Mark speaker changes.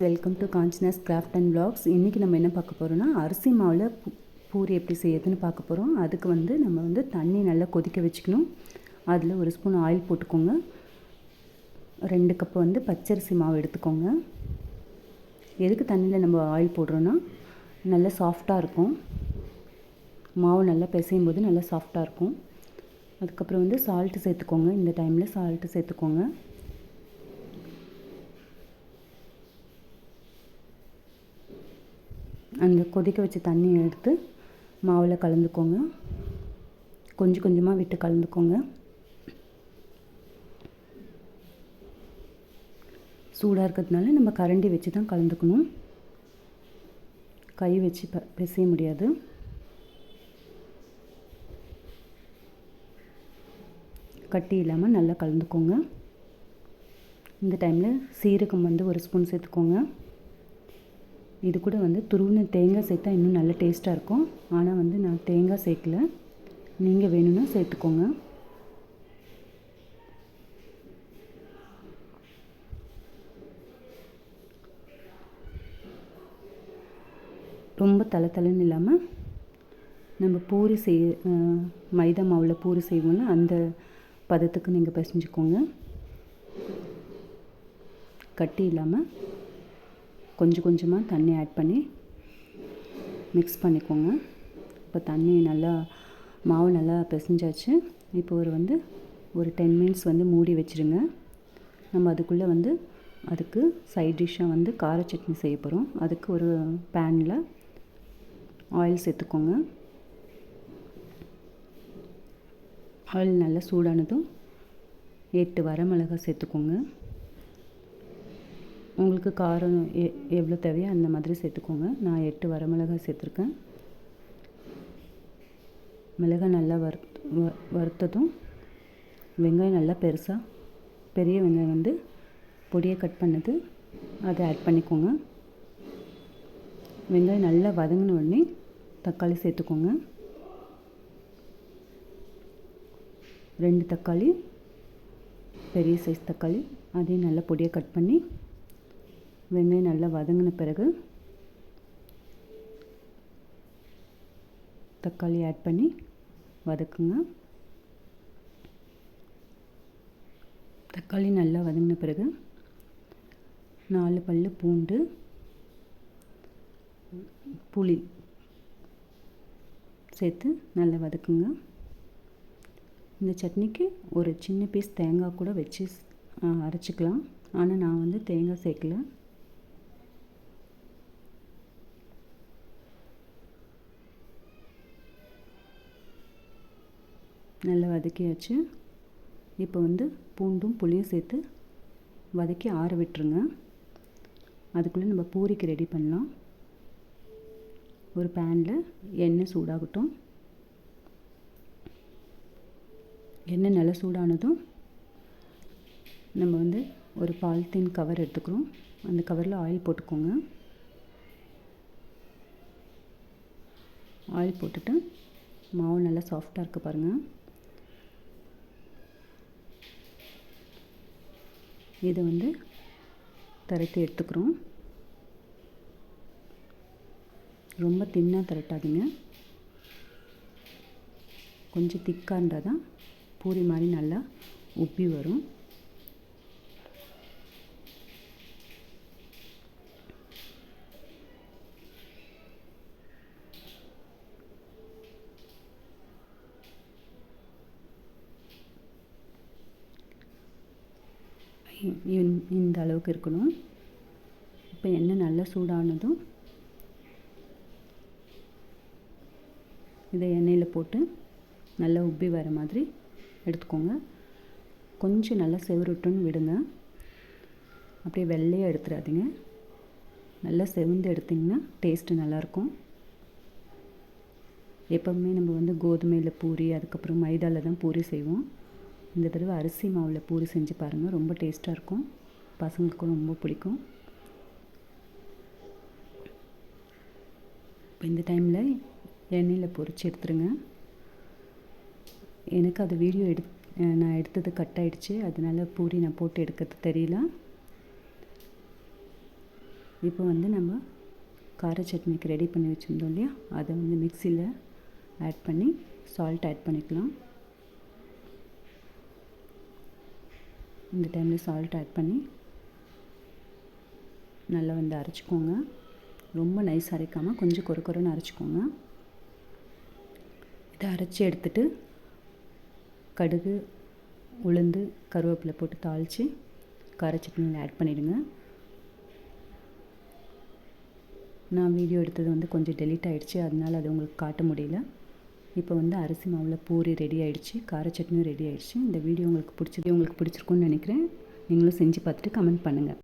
Speaker 1: Welcome to conscious craft and blogs இன்றைக்கி நம்ம என்ன பார்க்க போகிறோம்னா அரிசி மாவில் பூ- பூரி எப்படி செய்யறதுன்னு பார்க்க போகிறோம் அதுக்கு வந்து நம்ம வந்து தண்ணி நல்லா கொதிக்க வச்சுக்கணும். அதில் ஒரு ஸ்பூன் ஆயில் போட்டுக்கோங்க. ரெண்டு கப் வந்து பச்சரிசி மாவு எடுத்துக்கோங்க. எதுக்கு தண்ணியில் நம்ம ஆயில் போடுறோன்னா நல்லா சாஃப்டாக இருக்கும். மாவு நல்லா பிசையும் போது நல்லா சாஃப்டாக இருக்கும். அதுக்கப்புறம் வந்து சால்ட்டு சேர்த்துக்கோங்க. இந்த டைமில் சால்ட்டு சேர்த்துக்கோங்க. அந்த கொதிக்க வச்ச தண்ணியை எடுத்து மாவில் கலந்துக்கோங்க. கொஞ்சம் கொஞ்சமாக விட்டு கலந்துக்கோங்க. சூடாக இருக்கிறதுனால நம்ம கரண்டி வச்சு தான் கலந்துக்கணும். கை வச்சு ப பிசைய முடியாது. கட்டி இல்லாமல் நல்லா கலந்துக்கோங்க. இந்த டைமில் சீரகம் வந்து ஒரு ஸ்பூன் சேர்த்துக்கோங்க. இது கூட வந்து துருவின தேங்காய் சேர்த்தா இன்னும் நல்ல டேஸ்ட்டாக இருக்கும். ஆனால் வந்து நான் தேங்காய் சேர்க்கல. நீங்கள் வேணும்னா சேர்த்துக்கோங்க. ரொம்ப தலை தலைன்னு இல்லாமல் நம்ம பூரி செய் மைதா மாவில் பூரி செய்வோம்ல அந்த பதத்துக்கு நீங்கள் பிசைஞ்சுக்கோங்க. கட்டி இல்லாமல் கொஞ்சம் கொஞ்சமாக தண்ணி ஆட் பண்ணி மிக்ஸ் பண்ணிக்கோங்க. இப்போ தண்ணி நல்லா மாவு நல்லா பிசைஞ்சாச்சு. இப்போ ஒரு வந்து ஒரு டென் மினிட்ஸ் வந்து மூடி வச்சுருங்க. நம்ம அதுக்குள்ளே வந்து அதுக்கு சைட் டிஷ்ஷாக வந்து கார சட்னி செய்ய போகிறோம் அதுக்கு ஒரு பேனில் ஆயில் சேர்த்துக்கோங்க. ஆயில் நல்லா சூடானதும் எட்டு வரமிளகாய் சேர்த்துக்கோங்க. உங்களுக்கு காரம் எ எவ்வளோ தேவையோ அந்த மாதிரி சேர்த்துக்கோங்க. நான் எட்டு வரமிளகாய் சேர்த்துருக்கேன். மிளகாய் நல்லா வறுத் வ- வறுத்ததும் வெங்காயம் நல்லா பெருசாக பெரிய வெங்காயம் வந்து பொடியை கட் பண்ணது அதை ஆட் பண்ணிக்கோங்க. வெங்காயம் நல்லா வதங்கின உடனே தக்காளி சேர்த்துக்கோங்க. ரெண்டு தக்காளி பெரிய சைஸ் தக்காளி அதையும் நல்லா பொடியை கட் பண்ணி வெங்காயம் நல்லா வதங்கின பிறகு தக்காளி ஆட் பண்ணி வதக்குங்க. தக்காளி நல்லா வதங்கின பிறகு நாலு பல் பூண்டு புளி சேர்த்து நல்லா வதக்குங்க. இந்த சட்னிக்கு ஒரு சின்ன பீஸ் தேங்காய் கூட வச்சு அரைச்சிக்கலாம். ஆனால் நான் வந்து தேங்காய் சேர்க்கல. நல்லா வதக்கியாச்சு. இப்போ வந்து பூண்டும் புளியும் சேர்த்து வதக்கி ஆற விட்டுருங்க. அதுக்குள்ளே நம்ம பூரிக்கு ரெடி பண்ணலாம். ஒரு பேனில் எண்ணெய் சூடாகட்டும். எண்ணெய் நல்லா சூடானதும் நம்ம வந்து ஒரு பாலித்தீன் கவர் எடுத்துக்கிறோம். அந்த கவரில் ஆயில் போட்டுக்கோங்க. ஆயில் போட்டுட்டு மாவு நல்லா சாஃப்டாக இருக்குது பாருங்கள் இதை வந்து திரட்டி எடுத்துக்கிறோம். ரொம்ப தின்னாக திரட்டாதீங்க. கொஞ்சம் திக்காக இருந்தால் தான் பூரி மாதிரி நல்லா உப்பி வரும். இந்த அளவுக்கு இருக்கணும். இப்போ எண்ணெய் நல்லா சூடானதும் இதை எண்ணெயில் போட்டு நல்லா உப்பி வர மாதிரி எடுத்துக்கோங்க. கொஞ்சம் நல்லா செவருட்டுன்னு விடுங்க. அப்படியே வெள்ளையாக எடுத்துடாதீங்க. நல்லா செவந்து எடுத்திங்கன்னா டேஸ்ட்டு நல்லாயிருக்கும். எப்போவுமே நம்ம வந்து கோதுமையில் பூரி அதுக்கப்புறம் மைதாவில் தான் பூரி செய்வோம். இந்த தடவை அரிசி மாவில் பூரி செஞ்சு பாருங்கள் ரொம்ப டேஸ்ட்டாக இருக்கும். பசங்களுக்கும் ரொம்ப பிடிக்கும். இப்போ இந்த டைமில் எண்ணெயில் பொறிச்சு எடுத்துருங்க. எனக்கு அது வீடியோ எடு நான் எடுத்தது கட் ஆகிடுச்சு அதனால் பூரி நான் போட்டு எடுக்கிறது தெரியல. இப்போ வந்து நம்ம கார சட்னிக்கு ரெடி பண்ணி வச்சுருந்தோம் இல்லையா? அதை வந்து மிக்சியில் ஆட் பண்ணி சால்ட் ஆட் பண்ணிக்கலாம். இந்த டைமில் சால்ட் ஆட் பண்ணி நல்லா வந்து அரைச்சிக்கோங்க. ரொம்ப நைஸ் அரைக்காமல் கொஞ்சம் கொறு கொரன்னு அரைச்சிக்கோங்க. இதை அரைச்சி எடுத்துட்டு கடுகு உளுந்து கருவேப்பிலை போட்டு தாளித்து கார சட்னியில் ஆட் பண்ணிவிடுங்க நான் வீடியோ எடுத்தது வந்து கொஞ்சம் டெலீட் ஆகிடுச்சு அதனால் அது உங்களுக்கு காட்ட முடியல. இப்போ வந்து அரிசி மாவில் பூரி ரெடி ஆகிடுச்சு கார சட்னியும் ரெடி ஆகிடுச்சு இந்த வீடியோ உங்களுக்கு பிடிச்சது உங்களுக்கு பிடிச்சிருக்குன்னு நினைக்கிறேன். நீங்களும் செஞ்சு பார்த்துட்டு கமெண்ட் பண்ணுங்கள்